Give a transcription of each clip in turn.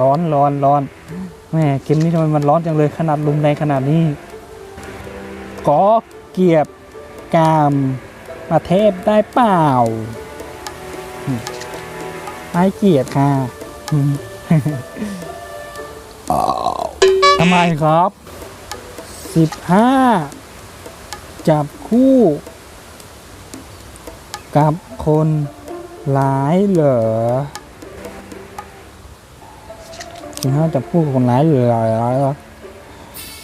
ร้อนร้อนร้อนแม่เกมนี้ทำไมมันร้อนจังเลยขนาดลมแรงขนาดนี้กอเกียบกามมาเทพได้เปล่าไม่เกียดค่ะทำไมครับสิบห้าจับคู่ กับคนหลายเหรอ สิบห้าจับคู่กับคนหลายเหรอ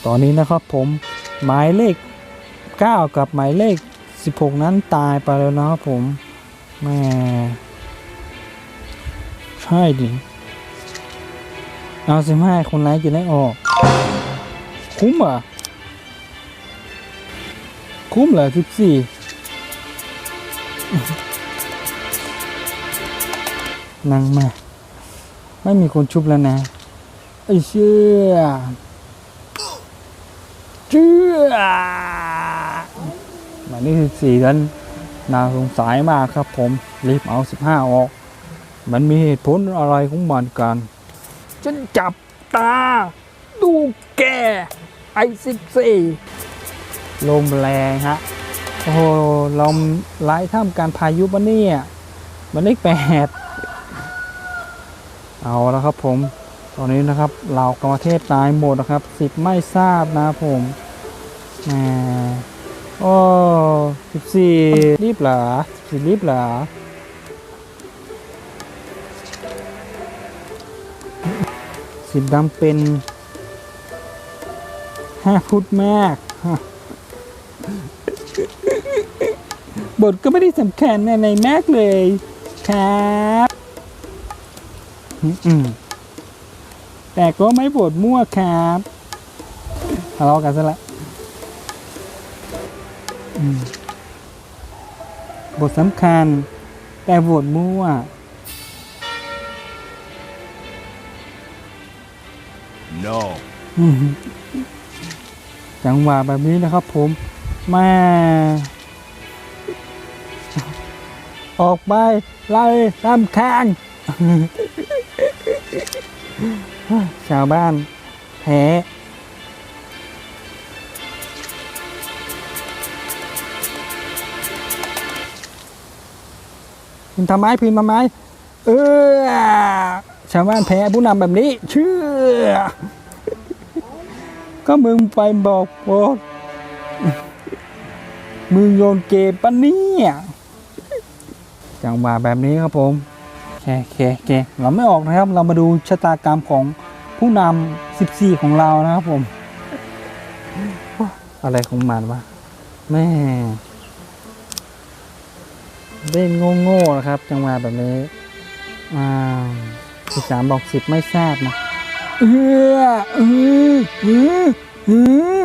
ตอนนี้นะครับผมหมายเลข 9 กับหมายเลข 16 นั้นตายไปแล้วนะครับผมแม่ใช่ดิเอาสิบห้าคนร้ายจะได้ออก คุ้มเหรอคุ้มเหรอสิบสี่นั่งมา ไม่มีคนชุบแล้วนะ ไอ้เชื่อเชื่อหมายเลขสิบสี่นั้นน่าสงสัยมากครับผมรีบเอาสิบห้าออก มันมีเหตุผลอะไรของมันกันฉันจับตา ดูแก ไอสิบสี่ลมแรงฮะ โอ้โหลมไล่ท่ามกลารพายุปะเนี่ย มันเลขแปดเอาแล้วครับผม ตอนนี้นะครับเหล่ากรรมเทพตายหมดนะครับ สิบไม่ทราบนะผมแหมโอ้สิบสี่รีบเหรอสิบรีบเหรอสีดำเป็นห้าฟุตมากบทก็ไม่ได้สำคัญในแม็กเลย ครับ อืม แต่ก็ไม่บทมั่วครับทะเลาะกันซะละอืมบทสำคัญ แต่บทมั่ว No. อืมจังหวะแบบนี้นะครับผมแม่ออกไปไล่ตามแข้ง ชาวบ้านแพ้พิมทำไมพิมพ์ทำไมเออชาวบ้านแพ้ผู้นำแบบนี้ เชื่อ ก็มึงไปบอกบอกมึงโยนเกมปะเนี่ยจังหวะแบบนี้ครับผม แค่แค่แค่เราไม่ออกนะครับ เรามาดูชะตากรรมของผู้นำ14ของเรานะครับผมอะไรของมันวะแม่เล่นโง่ๆนะครับ จังหวะแบบนี้อ่าสิบสามบอกสิบไม่ทราบนะเออเออเออเออ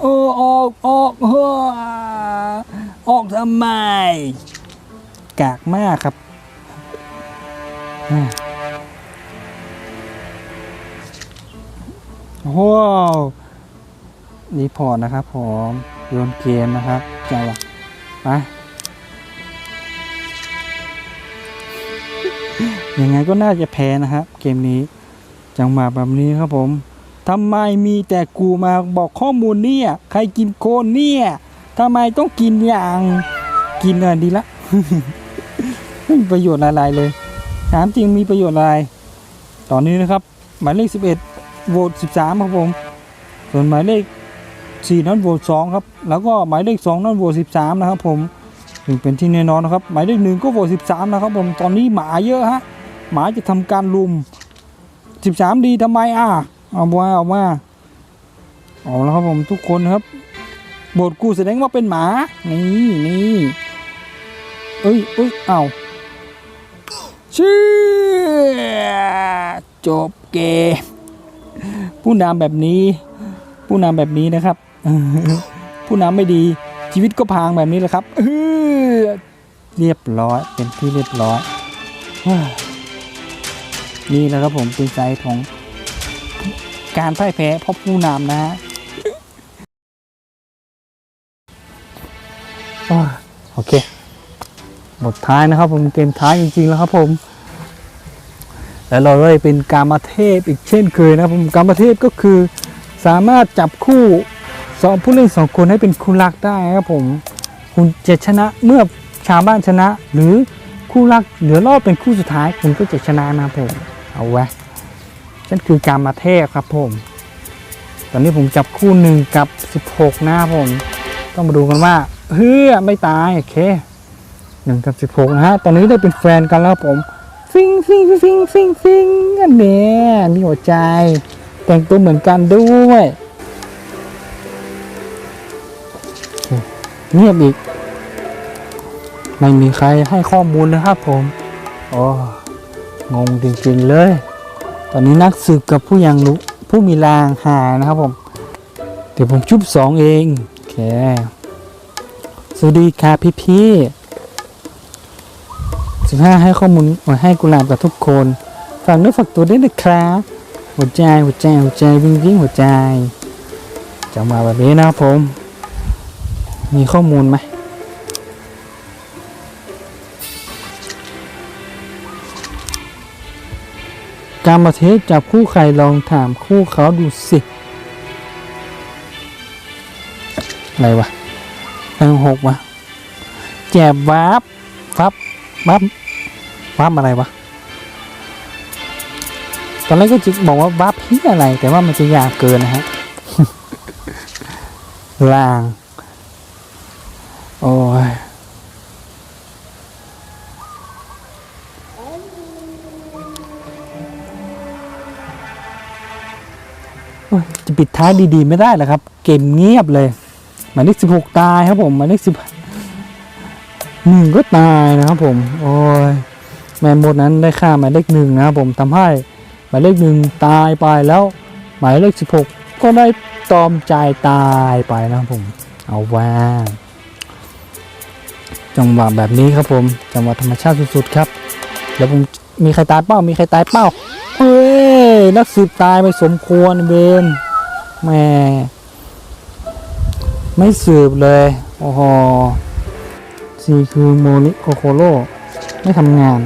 เออออกออกเออออกทำไม กากมากครับ ว้าวรีพอร์ตนะครับผมโยนเกมนะครับจังหวะไปยังไงก็น่าจะแพ้นะครับ เกมนี้ จังหวะแบบนี้ครับผมทำไมมีแต่กูมาบอกข้อมูลเนี่ย ใครกินโคนเนี่ยทำไมต้องกินอย่าง กินอะไรดีละไม่มีประโยชน์อะไรเลย ถามจริงมีประโยชน์อะไร ตอนนี้นะครับ หมายเลข 11 โหวต 13 ครับผม ส่วนหมายเลข 4นั้นโหวต 2 ครับ แล้วก็หมายเลข 2นั้นโหวต 13 นะครับผมถึงเป็นที่แน่นอนนะครับ หมายเลขหนึ่งก็โหวต 13 นะครับผม ตอนนี้หมาเยอะฮะ หมาจะทำการลุมสิบสามดีทำไมอะ เอาว่าเอาว่าเอาแล้วครับผมทุกคนครับโบทกูแสดงว่าเป็นหมา นี่นี่เอ้ยเอ้ยเอาเชื่อจบเกมผู้นำแบบนี้ ผู้นำแบบนี้นะครับ ผู้นำไม่ดีชีวิตก็พังแบบนี้แหละครับเรียบร้อยเป็นที่เรียบร้อยนี่แหละครับผมเป็นใจของการพ่ายแพ้เพราะผู้นำนะฮะ หมดท้ายนะครับผมเกมท้ายจริงๆแล้วครับผม แล้วเราได้เป็นกามาเทพอีกเช่นเคยนะครับผมกามาเทพก็คือ สามารถจับคู่สองผู้เล่นสองคนให้เป็นคู่รักได้ครับผม คุณจะชนะเมื่อชาวบ้านชนะ หรือคู่รักเหลือรอบเป็นคู่สุดท้ายคุณก็จะชนะนะครับผมเอาไว้นั่นคือการมาเทพครับผม ตอนนี้ผมจับคู่หนึ่งกับ 16นะครับผม ต้องมาดูกันว่าเฮ้ยไม่ตายโอเค หนึ่งกับ16นะฮะ ตอนนี้ได้เป็นแฟนกันแล้วผมฟิงฟิงฟิงฟิงฟิงอันเนี้ยมีหัวใจ แต่งตัวเหมือนกันด้วยเงียบอีก ไม่มีใครให้ข้อมูลนะครับผมโอ้งงจริงๆเลย ตอนนี้นักสืบกับผู้ยังรู้ผู้มีลางหายนะครับผม เดี๋ยวผมชุบสองเอง โอเค สวัสดีค่ะพี่พี่ สิบห้าให้ข้อมูลมาให้กุหลาบกับทุกคนฝากเนื้อฝากตัวด้วยนะครับหัวใจหัวใจหัวใจวิ่งวิ่งหัวใจจะมาแบบนี้นะครับผม มีข้อมูลไหมการมาเทสจับคู่ใครลองถามคู่เขาดูสิอะไรวะแรงหกวะแจบวาบฟับ บวับอะไรวะ ตอนแรกก็จะบอกว่าวับพี่อะไร แต่ว่ามันจะยากเกินนะฮะลาง โอ้ยจะปิดท้ายดีๆไม่ได้หรอครับ เกมเงียบเลย หมายเลขสิบหกตายครับผม หมายเลขสิบ หนึ่งก็ตายนะครับผมโอ้ยแมนโบดนั้นได้ค่าหมายเลขหนึ่งนะครับผมทำให้หมายเลขหนึ่งตายไปแล้ว หมายเลขสิบหกก็ได้ตอมใจตายไปนะครับผม เอาว่าจังหวะแบบนี้ครับผมจังหวะธรรมชาติสุดๆครับแล้วผมมีใครตายเป้ามีใครตายเป้าเฮ้ยนักสืบตายไม่สมควรเบนแม่ไม่สืบเลยโอ้โห ซีคือโมริโคโคโร่ไม่ทำงาน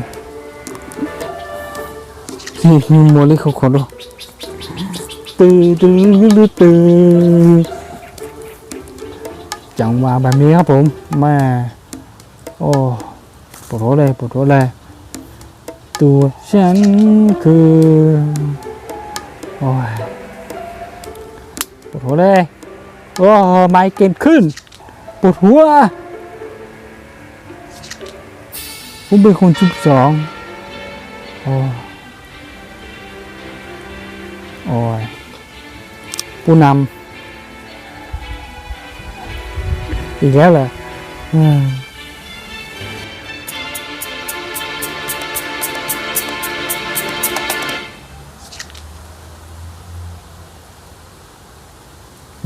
ซีคือโมริโคโคโร่ตื่นตื่นตื่นจังหวะแบบนี้ครับผมแม่โอ้ปวดหัวเลยปวดหัวเลยตัวฉันคือโอ้ยปวดหัวเลยโอ้ไมเกรนขึ้นปวดหัว ผมเป็นคนชุบสองโอ้โอ้ยผู้นำอีกแล้วเหรออืม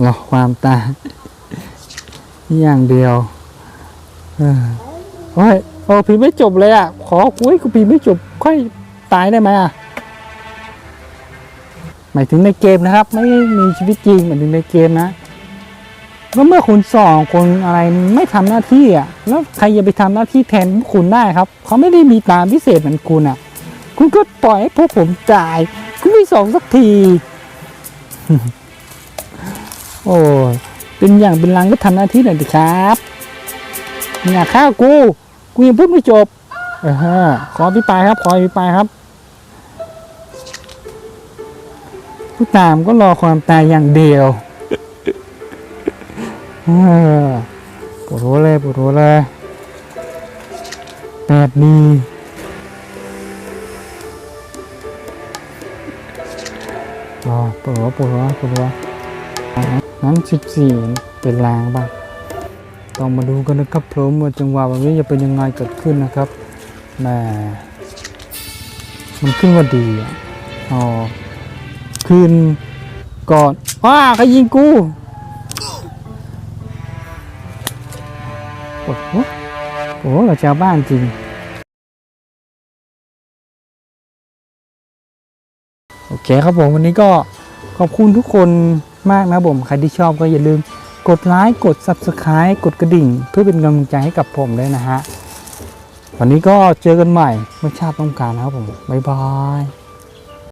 รอความตาอย่างเดียวเออโอ้ย โอ้พีไม่จบเลยอะ ขอคุยกูพีไม่จบ ค่อยตายได้ไหมอะ หมายถึงในเกมนะครับ ไม่มีชีวิตจริงหมายถึงในเกมนะแล้วเมื่อคุณสองคนอะไรไม่ทำหน้าที่อะ แล้วใครจะไปทำหน้าที่แทนคุณได้ครับ เขาไม่ได้มีตามพิเศษเหมือนคุณอะ คุณก็ปล่อยให้พวกผมจ่าย คุณไม่สองสักที โอ้เป็นอย่างเป็นรังก็ทำหน้าที่หน่อยดิครับอย่าฆ่ากู กูยังพูดไม่จบเออฮะขอพิปรายครับ ขอพิปรายครับผู้ตามก็รอความตายอย่างเดียวปวดหัวเลยปวดหัวเลยแปดนีอ๋อปวดหัวปวดหัวปวดหัวนั้น14เป็นลางบ้าง ต้องมาดูกันนะครับผมว่าจังหวะแบบนี้จะเป็นยังไงเกิดขึ้นนะครับแหมมันขึ้นว่าดีอะอ๋อคืนก่อนว้าใครยิงกูโอ้โหโอ้โหเราชาวบ้านจริงโอเคครับผมวันนี้ก็ขอบคุณทุกคนมากนะผมใครที่ชอบก็อย่าลืม กดไลค์กด Subscribe กดกระดิ่ง เพื่อเป็นกำลังใจให้กับผมด้วยนะฮะ วันนี้ก็เจอกันใหม่เมื่อชาติต้องการนะครับผม บ๊ายบาย